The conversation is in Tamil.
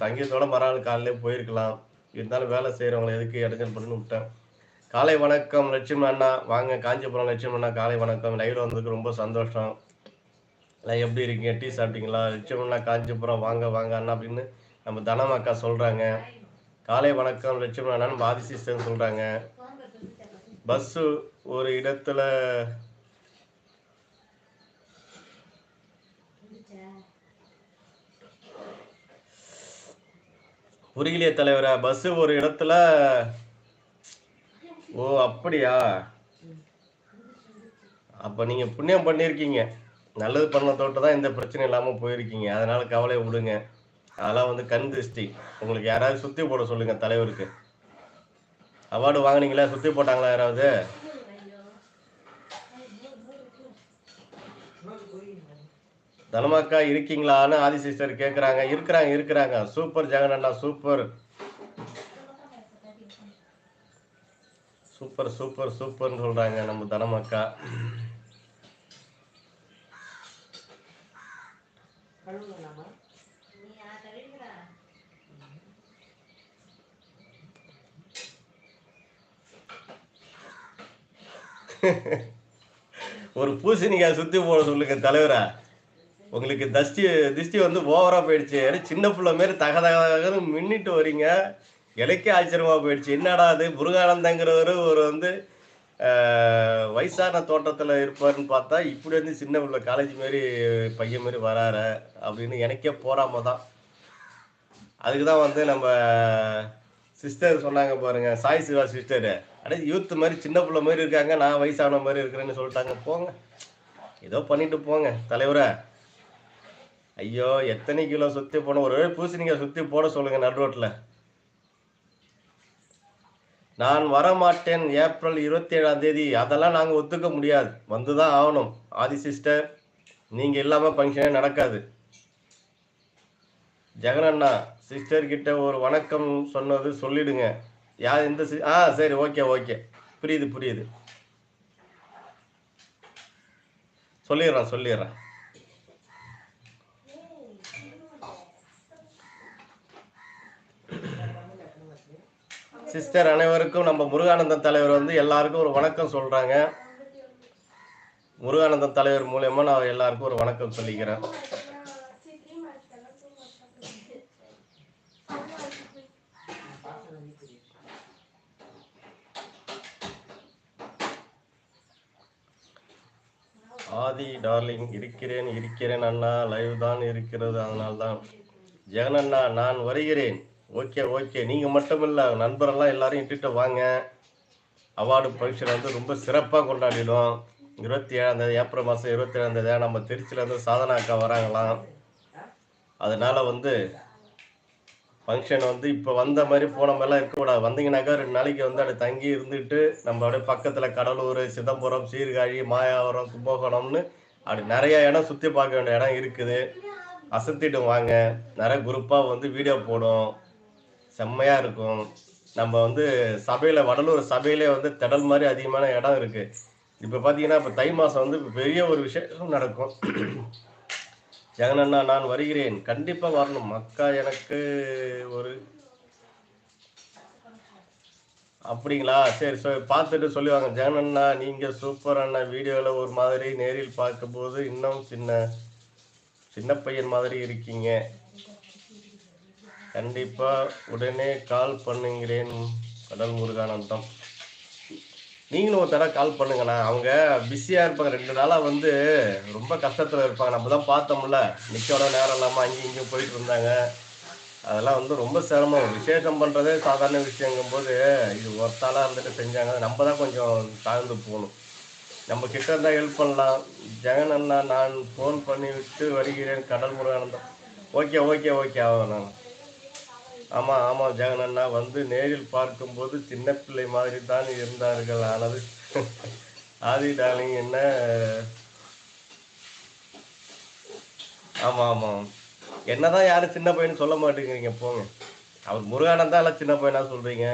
சங்கீதத்தோட மறுநாள் காலையிலே போயிருக்கலாம். இருந்தாலும் வேலை செய்கிறவங்களை எதுக்கு இடைஞ்சல் பண்ணி விட்டேன். காலை வணக்கம் லட்சுமி அண்ணா. வாங்க காஞ்சிபுரம் லட்சுமி அண்ணா காலை வணக்கம். லைவ்ல வந்ததுக்கு ரொம்ப சந்தோஷம். எல்லாம் எப்படி இருக்கீங்க? டீ சாப்பிட்டீங்களா? லட்சுமி அண்ணா காஞ்சிபுரம். வாங்க வாங்க அண்ணா அப்படின்னு நம்ம தனம் அக்கா சொல்றாங்க. காலை வணக்கம் லட்சுமி அண்ணான்னு பாதி சிஸ்டர் சொல்றாங்க. பஸ்ஸு ஒரு இடத்துல புரியலையே தலைவரா? பஸ் ஒரு இடத்துல ஓ அப்படியா? அப்ப நீங்க புண்ணியம் பண்ணியிருக்கீங்க நல்லது பண்ண தோட்ட தான் இந்த பிரச்சனை இல்லாம போயிருக்கீங்க. அதனால கவலை விடுங்க. அதெல்லாம் வந்து கண் திருஷ்டி. உங்களுக்கு யாராவது சுத்தி போட சொல்லுங்க தலைவருக்கு. அவார்டு வாங்கினீங்களா? சுத்தி போட்டாங்களா யாராவது? தனமாக்கா இருக்கீங்களான்னு ஆதி சிஸ்டர் கேட்குறாங்க இருக்கிறாங்க இருக்கிறாங்க. சூப்பர் ஜெகன் அண்ணா சூப்பர். சூப்பர் சூப்பர் சூப்பர்னு சொல்றாங்க நம்ம தனமாக்கா. ஒரு பூசணிக்காய் சுத்தி போட சொல்லுங்க தலைவரா? உங்களுக்கு தஸ்தி திஷ்டி வந்து ஓவரா போயிடுச்சு. ஏன்னா சின்ன பிள்ளை மாரி தக தகன்னு மின்னிட்டு வரீங்க இலைக்கே ஆச்சரியமா போயிடுச்சு. என்னடா அது முருகானந்தங்கிறவரு ஒரு வந்து வயசான தோட்டத்துல இருப்பாருன்னு பார்த்தா இப்படி வந்து சின்ன பிள்ளை காலேஜ் மாரி பையன் மாரி வராற அப்படின்னு எனக்கே போறாம தான். அதுக்கு தான் வந்து நம்ம சிஸ்டர் சொன்னாங்க பாருங்க சாய் சிவா சிஸ்டர் அடே யூத் மாதிரி சின்ன பிள்ளை மாதிரி இருக்காங்க நான் வயசான மாதிரி இருக்கிறேன்னு சொல்லிட்டாங்க. போங்க. ஏதோ பண்ணிட்டு போங்க தலைவரை. ஐயோ எத்தனை கிலோ சுத்தி போன ஒரு பூசணிக்காய் சுத்தி போட சொல்லுங்க நடு ரோட்ல. நான் வரமாட்டேன் ஏப்ரல் இருபத்தி ஏழாம் தேதி. அதெல்லாம் நாங்க ஒத்துக்க முடியாது. வந்துதான் ஆகணும். ஆதி சிஸ்டர் நீங்க இல்லாம ஃபங்க்ஷனே நடக்காது. ஜெகனண்ணா சிஸ்டர் கிட்ட ஒரு வணக்கம் சொன்னது சொல்லிடுங்க. யார் இந்த சி- ஆ சரி ஓகே ஓகே. புரியுது புரியுது. சொல்லிடுறேன் சொல்லிடுறேன். சிஸ்டர் அனைவருக்கும் நம்ம முருகானந்தம் தலைவர் வந்து எல்லாருக்கும் ஒரு வணக்கம் சொல்றாங்க. முருகானந்தம் தலைவர் மூலயமா நான் எல்லாருக்கும் ஒரு வணக்கம் சொல்லிக்கிறேன். ஆதி டார்லிங் இருக்கிறேன் இருக்கிறேன் அண்ணா லைவ் தான் இருக்கிறது அதனால்தான். ஜெகன் அண்ணா நான் வருகிறேன். Okay okay. நீங்க மட்டும் இல்ல நண்பரெல்லாம் எல்லாரும் இட்டுட்டு வாங்க. அவார்டு ஃபங்க்ஷன் வந்து ரொம்ப சிறப்பாக கொண்டாடிடும் இருபத்தி ஏழாம் தேதி ஏப்ரல் மாதம் இருபத்தி ஏழாம் தேதி நம்ம திருச்சியிலேருந்து சாதனா அக்கா வராங்களாம் அதனால வந்து ஃபங்க்ஷன் வந்து இப்போ வந்த மாதிரி போன மாதிரிலாம் இருக்கக்கூடாது. வந்தீங்கன்னாக்கா ரெண்டு நாளைக்கு வந்து அப்படியே தங்கி இருந்துட்டு நம்ம அப்படியே பக்கத்தில் கடலூர் சிதம்பரம் சீர்காழி மாயாவரம் கும்பகோணம்னு அப்படி நிறைய இடம் சுற்றி பார்க்க வேண்டிய இடம் இருக்குது. அசத்திட்டு வாங்க. நிறைய குரூப்பாக வந்து வீடியோ போடும் செம்மையாக இருக்கும். நம்ம வந்து சபையில் வடலூர் சபையிலே வந்து திடல் மாதிரி அதிகமான இடம் இருக்குது இப்போ பார்த்தீங்கன்னா இப்போ தை மாதம் வந்து பெரிய ஒரு விசேஷம் நடக்கும். ஜெகனண்ணா நான் வருகிறேன். கண்டிப்பா வரணும். மக்கா எனக்கு ஒரு அப்படிங்களா? சரி சரி பார்த்துட்டு சொல்லுவாங்க. ஜெகனண்ணா நீங்க சூப்பர் அண்ணா. வீடியோல ஒரு மாதிரி நேரில் பார்க்கும்போது இன்னும் சின்ன சின்ன பையன் மாதிரி இருக்கீங்க. கண்டிப்பா உடனே கால் பண்ணுங்கிறேன் கடல் முருகானந்தம் நீங்களும் ஒரு தடவை கால் பண்ணுங்கண்ணா. அவங்க பிஸியாக இருப்பாங்க. ரெண்டு நாளாக வந்து ரொம்ப கஷ்டத்தில் இருப்பாங்க. நம்ம தான் பார்த்தோம்ல. நிற்கோட நேரம் இல்லாமல் அங்கேயும் இங்கேயும் போயிட்டு இருந்தாங்க. அதெல்லாம் வந்து ரொம்ப சிரமம். விசேஷம் பண்ணுறதே சாதாரண விஷயங்கும் போது இது ஒருத்தாளாக இருந்துட்டு செஞ்சாங்க. நம்ம தான் கொஞ்சம் தாழ்ந்து போகணும். நம்ம கிட்ட இருந்தால் ஹெல்ப் பண்ணலாம். ஜெகன் அண்ணா நான் ஃபோன் பண்ணி விட்டு வருகிறேன் கடல் முருகானந்தம் ஓகே ஓகே ஓகே ஆகும் நான் ஆமா ஆமா ஜெகன் அண்ணா வந்து நேரில் பார்க்கும்போது சின்ன பிள்ளை மாதிரி தான் இருந்தார்கள். ஆனது ஆதி டார்லிங் என்ன? ஆமா ஆமா. என்னதான் யாரும் சின்ன பையன் சொல்ல மாட்டேங்கிறீங்க போங்க. அவர் முருகானந்தான் எல்லாம் சின்ன பையனா சொல்றீங்க?